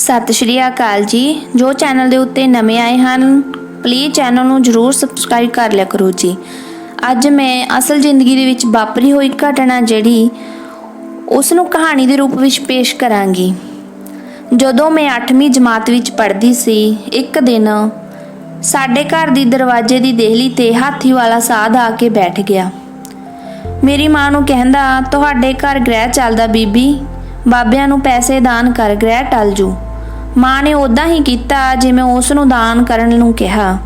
ਸਤਿ ਸ਼੍ਰੀ ਅਕਾਲ ਜੀ। ਜੋ ਚੈਨਲ ਦੇ ਉੱਤੇ ਨਵੇਂ ਆਏ ਹਨ ਪਲੀਜ਼ ਚੈਨਲ ਨੂੰ ਜਰੂਰ ਸਬਸਕ੍ਰਾਈਬ ਕਰ ਲਿਆ ਕਰੋ ਜੀ। ਅੱਜ ਮੈਂ ਅਸਲ ਜ਼ਿੰਦਗੀ ਦੇ ਵਿੱਚ ਵਾਪਰੀ ਹੋਈ ਘਟਨਾ ਜਿਹੜੀ ਉਸ ਨੂੰ ਕਹਾਣੀ ਦੇ ਰੂਪ ਵਿੱਚ ਪੇਸ਼ ਕਰਾਂਗੀ। ਜਦੋਂ ਮੈਂ 8ਵੀਂ ਜਮਾਤ ਵਿੱਚ ਪੜ੍ਹਦੀ ਸੀ, ਇੱਕ ਦਿਨ ਸਾਡੇ ਘਰ ਦੀ ਦਰਵਾਜ਼ੇ ਦੀ ਦੇਹਲੀ ਤੇ ਹਾਥੀ ਵਾਲਾ ਸਾਧ ਆ ਕੇ ਬੈਠ ਗਿਆ। ਮੇਰੀ ਮਾਂ ਨੂੰ ਕਹਿੰਦਾ, ਤੁਹਾਡੇ ਘਰ ਗ੍ਰਹਿ ਚੱਲਦਾ ਬੀਬੀ। ਬਾਬਿਆਂ ਨੂੰ ਪੈਸੇ ਦਾਨ ਕਰ, ਗ੍ਰਹਿ ਟਲ ਜੂ। ਮਾਂ ਨੇ ਉਦਾਂ ਹੀ ਕੀਤਾ ਜਿਵੇਂ ਉਸ ਨੂੰ ਦਾਨ ਕਰਨ ਨੂੰ ਕਿਹਾ।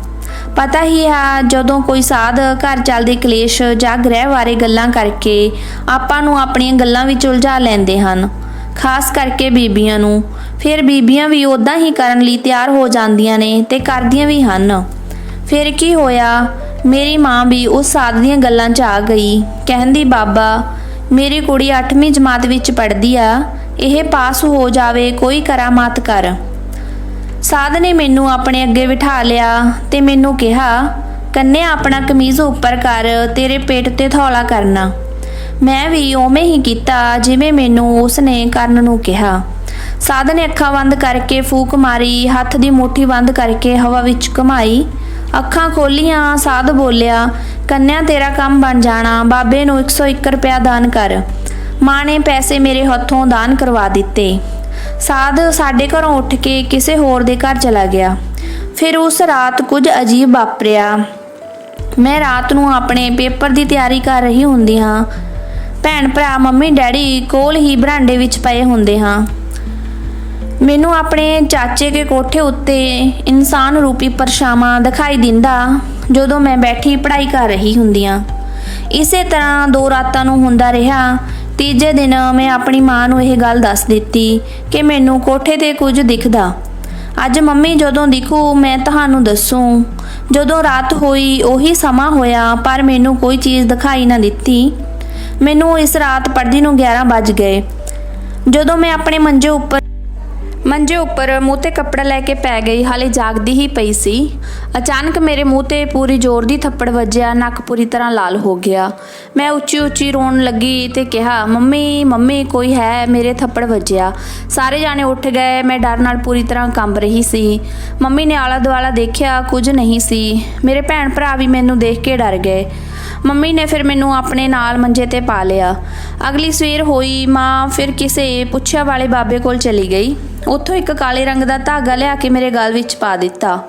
ਪਤਾ ਹੀ ਹੈ ਜਦੋਂ ਕੋਈ ਸਾਧ ਘਰ ਚੱਲਦੇ ਕਲੇਸ਼ ਜਾਂ ਗ੍ਰਹਿ ਬਾਰੇ ਗੱਲਾਂ ਕਰਕੇ ਆਪਾਂ ਨੂੰ ਆਪਣੀਆਂ ਗੱਲਾਂ ਵਿੱਚ ਉਲਝਾ ਲੈਂਦੇ ਹਨ, ਖਾਸ ਕਰਕੇ ਬੀਬੀਆਂ ਨੂੰ। ਫਿਰ ਬੀਬੀਆਂ ਵੀ ਉਦਾਂ ਹੀ ਕਰਨ ਲਈ ਤਿਆਰ ਹੋ ਜਾਂਦੀਆਂ ਨੇ ਤੇ ਕਰਦੀਆਂ ਵੀ ਹਨ। ਫਿਰ ਕੀ ਹੋਇਆ, ਮੇਰੀ ਮਾਂ ਵੀ ਉਸ ਸਾਧ ਦੀਆਂ ਗੱਲਾਂ 'ਚ ਆ ਗਈ, ਕਹਿੰਦੀ, ਬਾਬਾ, ਮੇਰੀ ਕੁੜੀ 8ਵੀਂ ਜਮਾਤ ਵਿੱਚ ਪੜ੍ਹਦੀ ਆ ਇਹ ਪਾਸ ਹੋ ਜਾਵੇ, ਕੋਈ ਕਰਾਮਾਤ ਕਰ। ਸਾਧ ਨੇ ਮੈਨੂੰ ਆਪਣੇ ਅੱਗੇ ਬਿਠਾ ਲਿਆ ਤੇ ਮੈਨੂੰ ਕਿਹਾ, ਕੰਨਿਆ, ਆਪਣਾ ਕਮੀਜ਼ ਉੱਪਰ ਕਰ, ਤੇਰੇ ਪੇਟ ਤੇ ਥੌਲਾ ਕਰਨਾ। ਮੈਂ ਵੀ ਉਵੇਂ ਹੀ ਕੀਤਾ, ਜਿਵੇਂ ਮੈਨੂੰ ਉਸਨੇ ਕਰਨ ਨੂੰ ਕਿਹਾ। ਸਾਧ ਨੇ ਅੱਖਾਂ ਬੰਦ ਕਰਕੇ ਫੂਕ ਮਾਰੀ, ਹੱਥ ਦੀ ਮੁੱਠੀ ਬੰਦ ਕਰਕੇ ਹਵਾ ਵਿੱਚ ਘੁਮਾਈ। ਅੱਖਾਂ ਖੋਲੀਆਂ, ਸਾਧ ਬੋਲਿਆ, ਕੰਨਿਆ, ਤੇਰਾ ਕੰਮ ਬਣ ਜਾਣਾ, ਬਾਬੇ ਨੂੰ 101 ਰੁਪਇਆ ਦਾਨ ਕਰ। ਮਾਂ ਨੇ ਪੈਸੇ ਮੇਰੇ ਹੱਥੋਂ ਦਾਨ ਕਰਵਾ ਦਿੱਤੇ। ਸਾਧ ਸਾਡੇ ਘਰੋਂ ਉੱਠ ਕੇ ਕਿਸੇ ਹੋਰ ਦੇ ਘਰ ਚਲਾ ਗਿਆ। ਫਿਰ ਉਸ ਰਾਤ ਕੁਝ ਅਜੀਬ ਵਾਪਰਿਆ। ਮੈਂ ਰਾਤ ਨੂੰ ਆਪਣੇ ਪੇਪਰ ਦੀ ਤਿਆਰੀ ਕਰ ਰਹੀ ਹੁੰਦੀ ਹਾਂ। ਭੈਣ ਭਰਾ, ਮੰਮੀ, ਡੈਡੀ ਕੋਲ ਹੀ ਬਰਾਂਡੇ ਵਿੱਚ ਪਏ ਹੁੰਦੇ ਹਾਂ। ਮੈਨੂੰ ਆਪਣੇ ਚਾਚੇ ਕੇ ਕੋਠੇ ਉੱਤੇ ਇਨਸਾਨ ਰੂਪੀ ਪਰਛਾਵਾਂ ਦਿਖਾਈ ਦਿੰਦਾ ਜਦੋਂ ਮੈਂ ਬੈਠੀ ਪੜ੍ਹਾਈ ਕਰ ਰਹੀ ਹੁੰਦੀ ਹਾਂ। ਇਸੇ ਤਰ੍ਹਾਂ ਦੋ ਰਾਤਾਂ ਨੂੰ ਹੁੰਦਾ ਰਿਹਾ ਤੀਜੇ ਦਿਨ ਮੈਂ ਆਪਣੀ ਮਾਂ ਨੂੰ ਇਹ ਗੱਲ ਦੱਸ ਦਿੱਤੀ ਕਿ ਮੈਨੂੰ ਕੋਠੇ ਤੇ ਕੁਝ ਦਿਖਦਾ। ਅੱਜ ਮੰਮੀ ਜਦੋਂ ਦਿਖੂ, ਮੈਂ ਤੁਹਾਨੂੰ ਦੱਸੂ। ਜਦੋਂ ਰਾਤ ਹੋਈ, ਉਹੀ ਸਮਾਂ ਹੋਇਆ, ਪਰ ਮੈਨੂੰ ਕੋਈ ਚੀਜ਼ ਦਿਖਾਈ ਨਾ ਦਿੱਤੀ। ਮੈਨੂੰ ਇਸ ਰਾਤ ਪੜਦੀ ਨੂੰ 11 ਵੱਜ ਗਏ। ਜਦੋਂ ਮੈਂ ਆਪਣੇ ਮੰਜੇ ਉੱਪਰ ਮੰਜੇ ਉੱਪਰ ਮੂੰਹ ਤੇ ਕੱਪੜਾ ਲੈ ਕੇ ਪੈ ਗਈ, ਹਾਲੇ ਜਾਗਦੀ ਹੀ ਪਈ ਸੀ। ਅਚਾਨਕ ਮੇਰੇ ਮੂੰਹ ਤੇ ਪੂਰੀ ਜ਼ੋਰ ਦੀ ਥੱਪੜ ਵੱਜਿਆ, ਨੱਕ ਪੂਰੀ ਤਰ੍ਹਾਂ ਲਾਲ ਹੋ ਗਿਆ। ਮੈਂ ਉੱਚੀ ਉੱਚੀ ਰੋਣ ਲੱਗੀ ਤੇ ਕਿਹਾ, ਮੰਮੀ ਮੰਮੀ, ਕੋਈ ਹੈ? ਮੇਰੇ ਥੱਪੜ ਵੱਜਿਆ। ਸਾਰੇ ਜਾਣੇ ਉੱਠ ਗਏ, ਮੈਂ ਡਰ ਨਾਲ ਪੂਰੀ ਤਰ੍ਹਾਂ ਕੰਬ ਰਹੀ ਸੀ। ਮੰਮੀ ਨੇ ਆਲਾ ਦੁਆਲਾ ਦੇਖਿਆ, ਕੁਝ ਨਹੀਂ ਸੀ। ਮੇਰੇ ਭੈਣ ਭਰਾ ਵੀ ਮੈਨੂੰ ਦੇਖ ਕੇ ਡਰ ਗਏ। ਮੰਮੀ ਨੇ ਫਿਰ ਮੈਨੂੰ ਆਪਣੇ ਨਾਲ ਮੰਜੇ ਤੇ ਪਾ ਲਿਆ। ਅਗਲੀ ਸਵੇਰ ਹੋਈ ਮਾਂ ਫਿਰ ਕਿਸੇ ਪੁੱਛਿਆ ਵਾਲੇ ਬਾਬੇ ਕੋਲ ਚਲੀ ਗਈ। ਉੱਥੋਂ ਇੱਕ ਕਾਲੇ ਰੰਗ ਦਾ ਧਾਗਾ ਲਿਆ ਕੇ ਮੇਰੇ ਗਲ ਵਿੱਚ ਪਾ ਦਿੱਤਾ।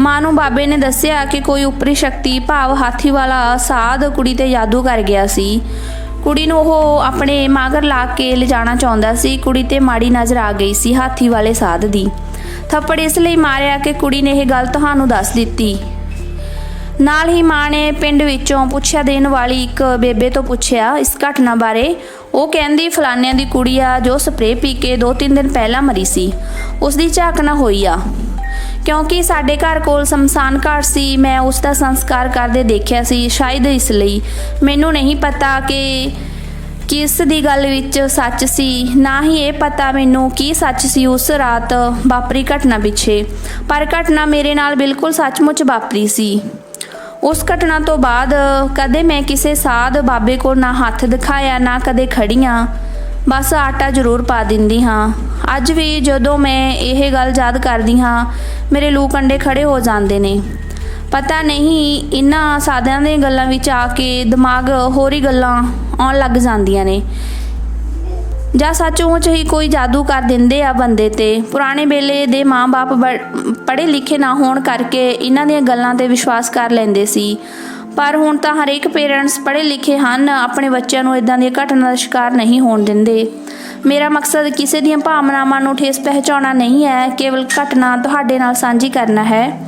ਮਾਂ ਨੂੰ ਬਾਬੇ ਨੇ ਦੱਸਿਆ ਕਿ ਕੋਈ ਉੱਪਰੀ ਸ਼ਕਤੀ ਭਾਵ ਹਾਥੀ ਵਾਲਾ ਸਾਧ ਕੁੜੀ ਤੇ ਜਾਦੂ ਕਰ ਗਿਆ ਸੀ। ਕੁੜੀ ਨੂੰ ਉਹ ਆਪਣੇ ਮਾਗਰ ਲਾ ਕੇ ਲਿਜਾਣਾ ਚਾਹੁੰਦਾ ਸੀ। ਕੁੜੀ ਤੇ ਮਾੜੀ ਨਜ਼ਰ ਆ ਗਈ ਸੀ ਹਾਥੀ ਵਾਲੇ ਸਾਧ ਦੀ। ਥੱਪੜ ਇਸ ਲਈ ਮਾਰਿਆ ਕਿ ਕੁੜੀ ਨੇ ਇਹ ਗੱਲ ਤੁਹਾਨੂੰ ਦੱਸ ਦਿੱਤੀ। ਨਾਲ ਹੀ ਮਾਂ ਨੇ ਪਿੰਡ ਵਿੱਚੋਂ ਪੁੱਛਿਆ ਦੇਣ ਵਾਲੀ ਇੱਕ ਬੇਬੇ ਤੋਂ ਪੁੱਛਿਆ ਇਸ ਘਟਨਾ ਬਾਰੇ। ਉਹ ਕਹਿੰਦੀ ਫਲਾਨਿਆਂ ਦੀ ਕੁੜੀ ਆ ਜੋ ਸਪਰੇਅ ਪੀ ਕੇ 2-3 ਦਿਨ ਪਹਿਲਾਂ ਮਰੀ ਸੀ। ਉਸ ਦੀ ਝਾਕ ਹੋਈ ਆ। ਕਿਉਂਕਿ ਸਾਡੇ ਘਰ ਕੋਲ ਸ਼ਮਸ਼ਾਨ ਘਾਟ ਸੀ, ਮੈਂ ਉਸ ਦਾ ਸੰਸਕਾਰ ਕਰਦੇ ਦੇਖਿਆ ਸੀ। ਸ਼ਾਇਦ ਇਸ ਲਈ ਮੈਨੂੰ ਨਹੀਂ ਪਤਾ ਕਿ ਕਿਸ ਦੀ ਗੱਲ ਵਿੱਚ ਸੱਚ ਸੀ। ਨਾ ਹੀ ਇਹ ਪਤਾ ਮੈਨੂੰ ਕੀ ਸੱਚ ਸੀ ਉਸ ਰਾਤ ਵਾਪਰੀ ਘਟਨਾ ਪਿੱਛੇ। ਪਰ ਘਟਨਾ ਮੇਰੇ ਨਾਲ ਬਿਲਕੁਲ ਸੱਚਮੁੱਚ ਵਾਪਰੀ ਸੀ। ਉਸ ਘਟਨਾ ਤੋਂ ਬਾਅਦ ਕਦੇ ਮੈਂ ਕਿਸੇ ਸਾਧ ਬਾਬੇ ਕੋਲ ਨਾ ਹੱਥ ਦਿਖਾਇਆ, ਨਾ ਕਦੇ ਖੜੀਆਂ। ਬਸ ਆਟਾ ਜ਼ਰੂਰ ਪਾ ਦਿੰਦੀ ਹਾਂ। ਅੱਜ ਵੀ ਜਦੋਂ ਮੈਂ ਇਹ ਗੱਲ ਯਾਦ ਕਰਦੀ ਹਾਂ, ਮੇਰੇ ਲੂ ਕੰਡੇ ਖੜੇ ਹੋ ਜਾਂਦੇ ਨੇ। ਪਤਾ ਨਹੀਂ ਇਹਨਾਂ ਸਾਧਿਆਂ ਦੀਆਂ ਗੱਲਾਂ ਵਿੱਚ ਆ ਕੇ ਦਿਮਾਗ ਹੋਰ ਹੀ ਗੱਲਾਂ ਆਉਣ ਲੱਗ ਜਾਂਦੀਆਂ ਨੇ। ਜਾਂ ਸੱਚਮੁੱਚ ਹੀ ਕੋਈ ਜਾਦੂ ਕਰ ਦਿੰਦੇ ਆ ਬੰਦੇ ਤੇ। ਪੁਰਾਣੇ ਵੇਲੇ ਦੇ ਮਾਂ-ਬਾਪ ਪੜ੍ਹੇ ਲਿਖੇ ਨਾ ਹੋਣ ਕਰਕੇ ਇਹਨਾਂ ਦੀਆਂ ਗੱਲਾਂ ਤੇ ਵਿਸ਼ਵਾਸ ਕਰ ਲੈਂਦੇ ਸੀ। ਪਰ ਹੁਣ ਤਾਂ ਹਰੇਕ ਪੇਰੈਂਟਸ ਪੜ੍ਹੇ ਲਿਖੇ ਹਨ, ਆਪਣੇ ਬੱਚਿਆਂ ਨੂੰ ਇਦਾਂ ਦੀਆਂ ਘਟਨਾ ਦਾ ਸ਼ਿਕਾਰ ਨਹੀਂ ਹੋਣ ਦਿੰਦੇ। ਮੇਰਾ ਮਕਸਦ ਕਿਸੇ ਦੀਆਂ ਭਾਵਨਾਵਾਂ ਨੂੰ ਠੇਸ ਪਹੁੰਚਾਉਣਾ ਨਹੀਂ ਹੈ, ਕੇਵਲ ਘਟਨਾ ਤੁਹਾਡੇ ਨਾਲ ਸਾਂਝੀ ਕਰਨਾ ਹੈ।